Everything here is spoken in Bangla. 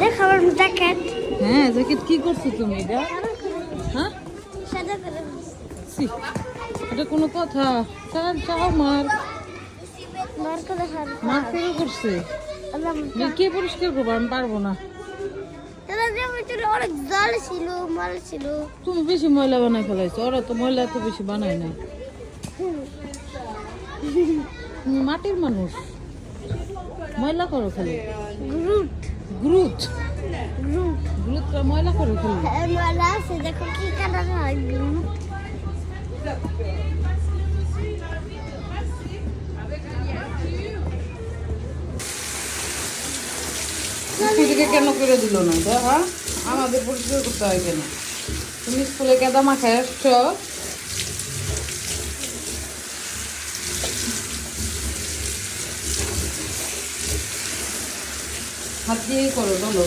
দেখ আমার জ্যাকেট হ্যাঁ জ্যাকেট কি করছ তুমি এটা? হ্যাঁ? সাদা করে এটা কোনো কথা। চাল চাও মার। মার করে মার করছে? কে পরিষ্কার করব আমি পারব না। তারা যে ভিতরে অনেক জল ছিল মাল ছিল। তুমি বেশি ময়লা বানাই ফেলাইছো ওরা তো ময়লা তো বেশি বানায় না তুমি মাটির মানুষ। ময়লা করো খালি। Groot growth. গ্রুট গ্রুথটা ময়লা করে ফেলি হ্যাঁ মালা আছে দেখো কি কালার হয় গ্রুট স্কুলকে কেন করে দিল না? হ্যাঁ আমাদের পরিষ্কার করতে হয় কেন? তুমি স্কুলে কেদা মাখায় আসছো হাত দিয়েই করো বলো